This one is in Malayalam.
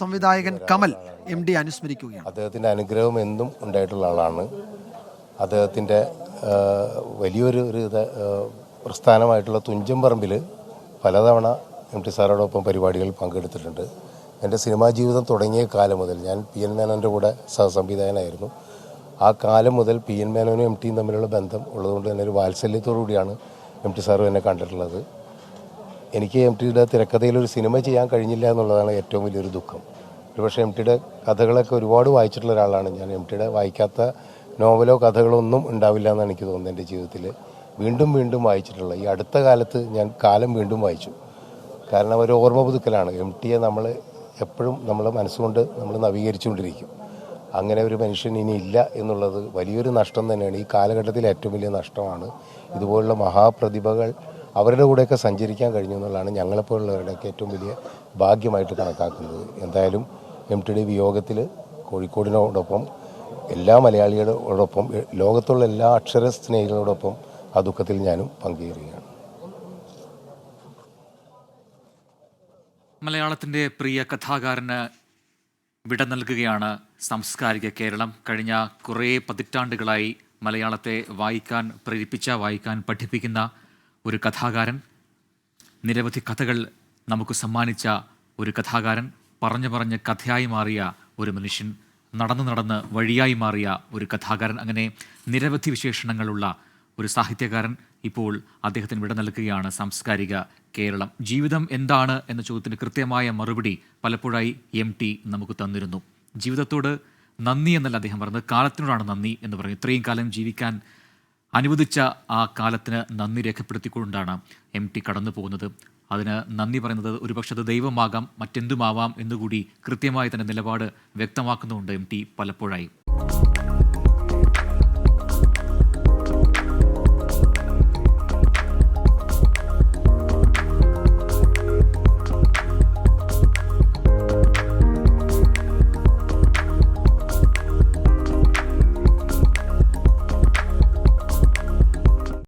സംവിധായകൻ കമൽ എം ഡി അനുസ്മരിക്കുകയാണ്. അദ്ദേഹത്തിന്റെ അനുഗ്രഹം എന്നും ഉണ്ടായിട്ടുള്ള ആളാണ്. അദ്ദേഹത്തിന്റെ വലിയൊരു ഒരു പ്രസ്ഥാനമായിട്ടുള്ള തുഞ്ചൻ പറമ്പിൽ പലതവണ എം ടി സാറോടൊപ്പം പരിപാടികൾ പങ്കെടുത്തിട്ടുണ്ട്. എന്റെ സിനിമാ ജീവിതം തുടങ്ങിയ കാലം മുതൽ ഞാൻ പി എൻ മേനോന്റെ കൂടെ സഹസംവിധായകനായിരുന്നു. ആ കാലം മുതൽ പി എൻ മേനോനും എം ടിയും തമ്മിലുള്ള ബന്ധം ഉള്ളതുകൊണ്ട് തന്നെ ഒരു വാത്സല്യത്തോടു കൂടിയാണ് എം ടി സാറും എന്നെ കണ്ടിട്ടുള്ളത്. എനിക്ക് എം ടിയുടെ തിരക്കഥയിൽ ഒരു സിനിമ ചെയ്യാൻ കഴിഞ്ഞില്ല എന്നുള്ളതാണ് ഏറ്റവും വലിയൊരു ദുഃഖം. ഒരുപക്ഷെ എം ടിയുടെ കഥകളൊക്കെ ഒരുപാട് വായിച്ചിട്ടുള്ള ഒരാളാണ് ഞാൻ. എം ടിയുടെ വായിക്കാത്ത നോവലോ കഥകളോ ഒന്നും ഉണ്ടാവില്ല എന്നാണ് എനിക്ക് തോന്നുന്നത് എന്റെ ജീവിതത്തിൽ. വീണ്ടും വീണ്ടും വായിച്ചിട്ടുള്ള ഈ അടുത്ത കാലത്ത് ഞാൻ കാലം വീണ്ടും വായിച്ചു. കാരണം ഒരു ഓർമ്മ പുതുക്കലാണ്. എം ടിയെ നമ്മൾ എപ്പോഴും നമ്മളെ മനസ്സുകൊണ്ട് നമ്മൾ നവീകരിച്ചുകൊണ്ടിരിക്കും. അങ്ങനെ ഒരു മനുഷ്യൻ ഇനി ഇല്ല എന്നുള്ളത് വലിയൊരു നഷ്ടം തന്നെയാണ്. ഈ കാലഘട്ടത്തിൽ ഏറ്റവും വലിയ നഷ്ടമാണ് ഇതുപോലുള്ള മഹാപ്രതിഭകൾ അവരുടെ കൂടെയൊക്കെ സഞ്ചരിക്കാൻ കഴിഞ്ഞു എന്നുള്ളതാണ് ഞങ്ങളെപ്പോലുള്ളവരുടെയൊക്കെ ഏറ്റവും വലിയ ഭാഗ്യമായിട്ട് കണക്കാക്കുന്നത്. എന്തായാലും എം ടി ഡി വിയോഗത്തിൽ കോഴിക്കോടിനോടൊപ്പം എല്ലാ മലയാളികളോടൊപ്പം ലോകത്തുള്ള എല്ലാ അക്ഷര സ്നേഹികളോടൊപ്പം ആ ദുഃഖത്തിൽ ഞാനും പങ്കുചേരുകയാണ്. മലയാളത്തിന്റെ പ്രിയ കഥാകാരന് വിട നൽകുകയാണ് സാംസ്കാരിക കേരളം. കഴിഞ്ഞ കുറേ പതിറ്റാണ്ടുകളായി മലയാളത്തെ വായിക്കാൻ പ്രേരിപ്പിച്ച വായിക്കാൻ പഠിപ്പിക്കുന്ന ഒരു കഥാകാരൻ. നിരവധി കഥകൾ നമുക്ക് സമ്മാനിച്ച ഒരു കഥാകാരൻ. പറഞ്ഞു പറഞ്ഞ് കഥയായി മാറിയ ഒരു മനുഷ്യൻ. നടന്നു നടന്ന് വഴിയായി മാറിയ ഒരു കഥാകാരൻ. അങ്ങനെ നിരവധി വിശേഷണങ്ങളുള്ള ഒരു സാഹിത്യകാരൻ ഇപ്പോൾ അദ്ദേഹത്തിന് വിട നൽകുകയാണ് സാംസ്കാരിക കേരളം. ജീവിതം എന്താണ് എന്ന ചോദ്യത്തിന് കൃത്യമായ മറുപടി പലപ്പോഴായി എം ടി നമുക്ക് തന്നിരുന്നു. ജീവിതത്തോട് നന്ദി എന്നല്ല അദ്ദേഹം പറഞ്ഞത്. കാലത്തിനോടാണ് നന്ദി എന്ന് പറഞ്ഞു. ഇത്രയും കാലം ജീവിക്കാൻ അനുവദിച്ച ആ കാലത്തിന് നന്ദി രേഖപ്പെടുത്തിക്കൊണ്ടാണ് എം ടി കടന്നു പോകുന്നത്. അതിന് നന്ദി പറയുന്നത് ഒരുപക്ഷെ അത് ദൈവമാകാം മറ്റെന്തുമാവാം എന്നുകൂടി കൃത്യമായി തന്നെ നിലപാട് വ്യക്തമാക്കുന്നുണ്ട് എം ടി പലപ്പോഴായി.